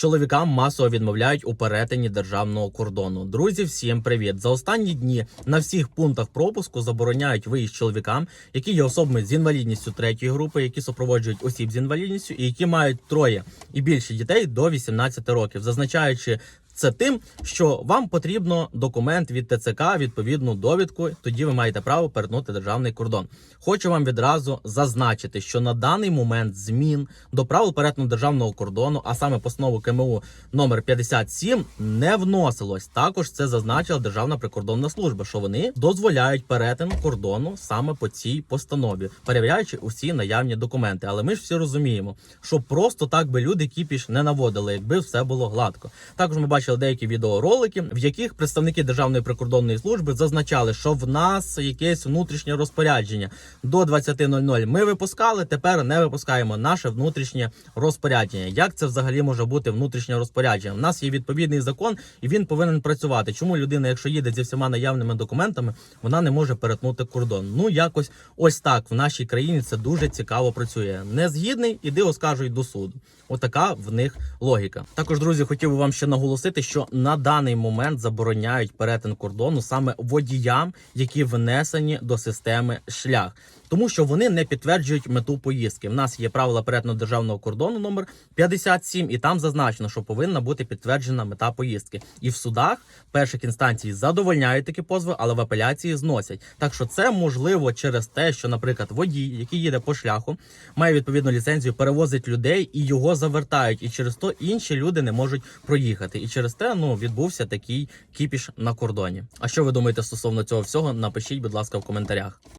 Чоловікам масово відмовляють у перетині державного кордону. Друзі, всім привіт! За останні дні на всіх пунктах пропуску забороняють виїзд чоловікам, які є особами з інвалідністю третьої групи, які супроводжують осіб з інвалідністю і які мають троє і більше дітей до 18 років, зазначаючи. Це тим, що вам потрібно документ від ТЦК, відповідну довідку. Тоді ви маєте право перетнути державний кордон. Хочу вам відразу зазначити, що на даний момент змін до правил перетину державного кордону, а саме постанову КМУ номер 57, не вносилось. Також це зазначила Державна прикордонна служба, що вони дозволяють перетин кордону саме по цій постанові, перевіряючи усі наявні документи. Але ми ж всі розуміємо, що просто так би люди кіпіш не наводили, якби все було гладко. Також ми бачили деякі відеоролики, в яких представники Державної прикордонної служби зазначали, що в нас якесь внутрішнє розпорядження до 20.00 ми випускали. Тепер не випускаємо наше внутрішнє розпорядження. Як це взагалі може бути внутрішнє розпорядження? У нас є відповідний закон, і він повинен працювати. Чому людина, якщо їде зі всіма наявними документами, вона не може перетнути кордон? Ну якось ось так в нашій країні це дуже цікаво працює. Не згідний, іди оскаржуй до суду. Отака в них логіка. Також, друзі, хотів би вам ще наголосити, що на даний момент забороняють перетин кордону саме водіям, які внесені до системи шлях. Тому що вони не підтверджують мету поїздки. В нас є правила перетину державного кордону номер 57, і там зазначено, що повинна бути підтверджена мета поїздки. І в судах перших інстанцій задовольняють такі позови, але в апеляції зносять. Так що це можливо через те, що, наприклад, водій, який їде по шляху, має відповідну ліцензію, перевозить людей і його завертають. І через то інші люди не можуть проїхати. І через те ну відбувся такий кіпіш на кордоні. А що ви думаєте стосовно цього всього? Напишіть, будь ласка, в коментарях.